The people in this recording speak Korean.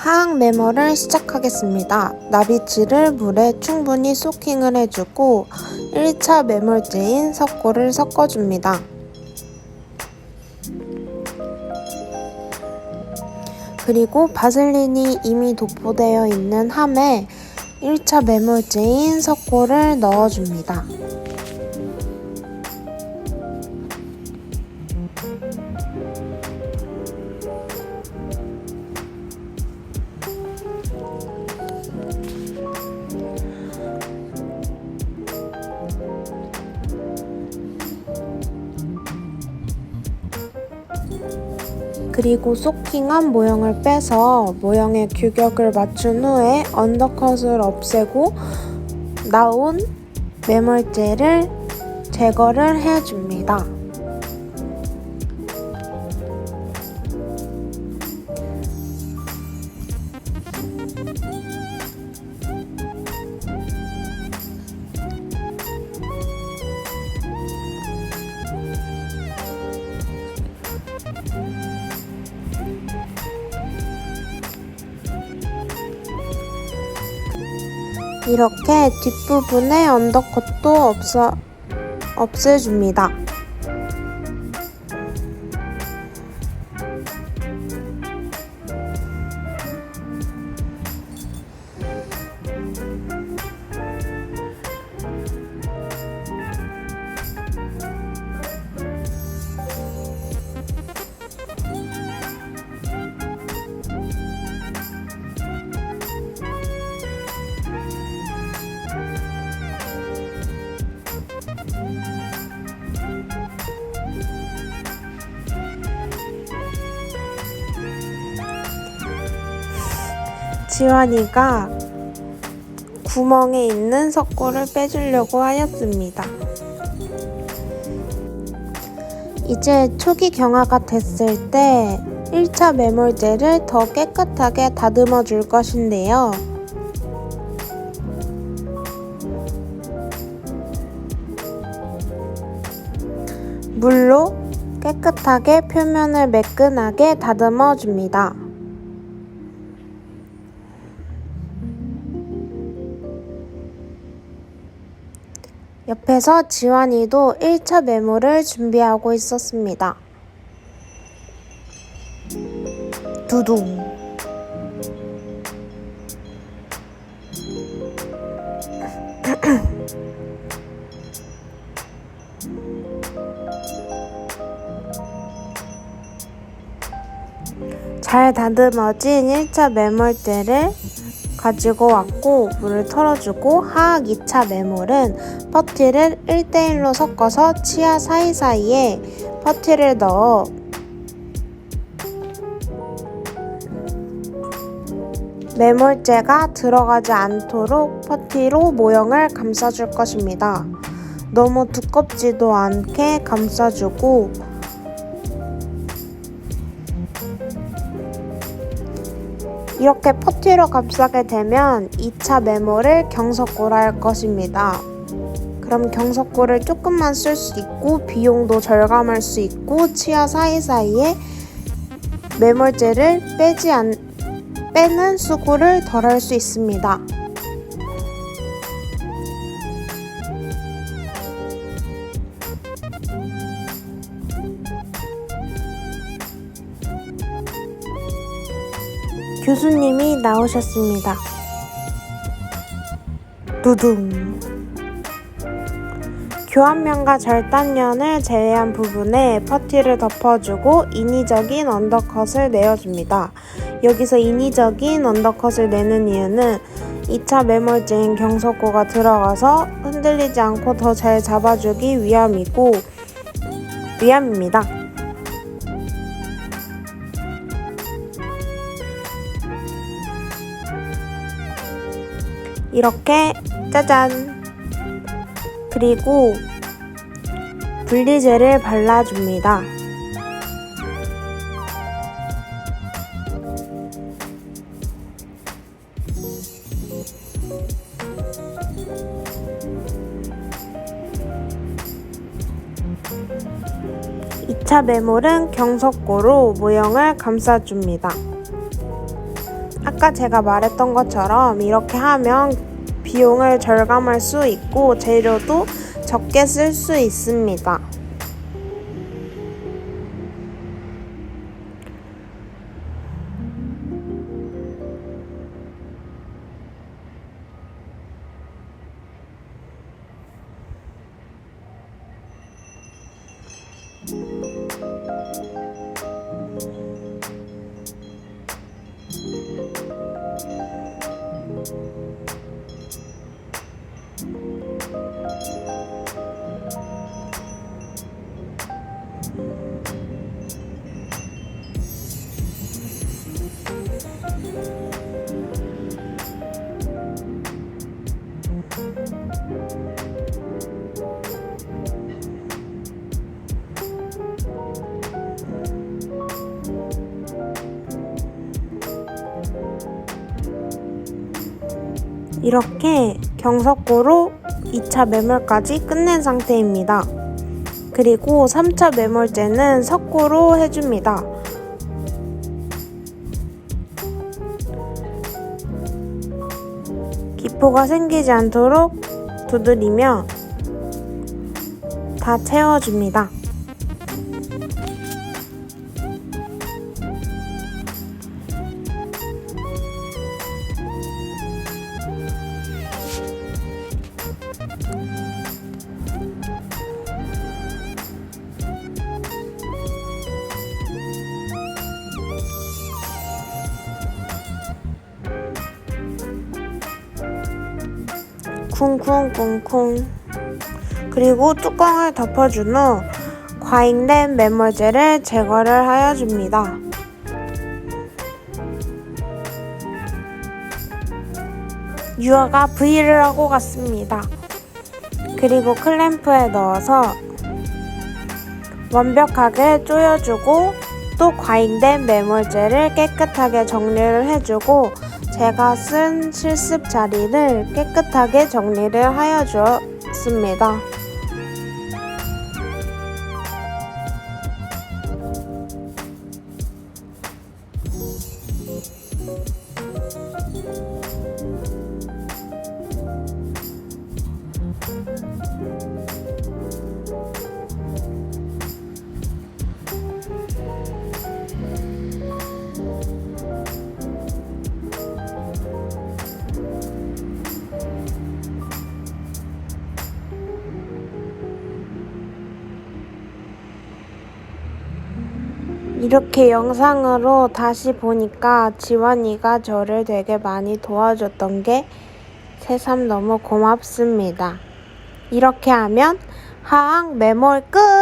하악 메모를 시작하겠습니다. 나비치를 물에 충분히 소킹을 해주고 1차 매몰제인 석고를 섞어줍니다. 그리고 바슬린이 이미 도포되어 있는 함에 1차 매몰제인 석고를 넣어줍니다. 그리고 소킹한 모형을 빼서 모형의 규격을 맞춘 후에 언더컷을 없애고 나온 매몰제를 제거를 해줍니다. 이렇게 뒷부분에 언더컷도 없어, 없애줍니다. 지환이가 구멍에 있는 석고를 빼주려고 하였습니다. 이제 초기 경화가 됐을 때 1차 매몰제를 더 깨끗하게 다듬어 줄 것인데요. 물로 깨끗하게 표면을 매끈하게 다듬어 줍니다. 옆에서 지환이도 1차 메모를 준비하고 있었습니다. 두둥. 잘 다듬어진 1차 매몰대를 가지고 왔고 물을 털어주고 하악 2차 매몰은 퍼티를 1대1로 섞어서 치아 사이사이에 퍼티를 넣어 매몰제가 들어가지 않도록 퍼티로 모형을 감싸줄 것입니다. 너무 두껍지도 않게 감싸주고 이렇게 퍼티로 감싸게 되면 2차 메모를 경석고라 할 것입니다. 그럼 경석고를 조금만 쓸 수 있고 비용도 절감할 수 있고 치아 사이사이에 매몰제를 빼지 않, 빼는 수고를 덜 할 수 있습니다. 교수님이 나오셨습니다. 두둥. 교환면과 절단면을 제외한 부분에 퍼티를 덮어주고 인위적인 언더컷을 내어줍니다. 여기서 인위적인 언더컷을 내는 이유는 2차 매몰제인 경석고가 들어가서 흔들리지 않고 더 잘 잡아주기 위함이고 위함입니다. 이렇게 짜잔 그리고 분리제를 발라줍니다. 이차 매몰은 경석고로 모형을 감싸줍니다. 아까 제가 말했던 것처럼 이렇게 하면 비용을 절감할 수 있고 재료도 적게 쓸 수 있습니다. 이렇게 경석고로 2차 매몰까지 끝낸 상태입니다. 그리고 3차 매몰제는 석고로 해줍니다. 기포가 생기지 않도록 두드리며 다 채워줍니다. 쿵쿵쿵쿵 그리고 뚜껑을 덮어준 후 과잉된 매몰제를 제거를 하여 줍니다. 유아가 V를 하고 갔습니다. 그리고 클램프에 넣어서 완벽하게 조여주고 또 과잉된 매몰제를 깨끗하게 정리를 해주고 제가 쓴 실습 자리를 깨끗하게 정리를 하여 주었습니다. 이렇게 영상으로 다시 보니까 지원이가 저를 되게 많이 도와줬던 게 새삼 너무 고맙습니다. 이렇게 하면 하항 매몰 끝!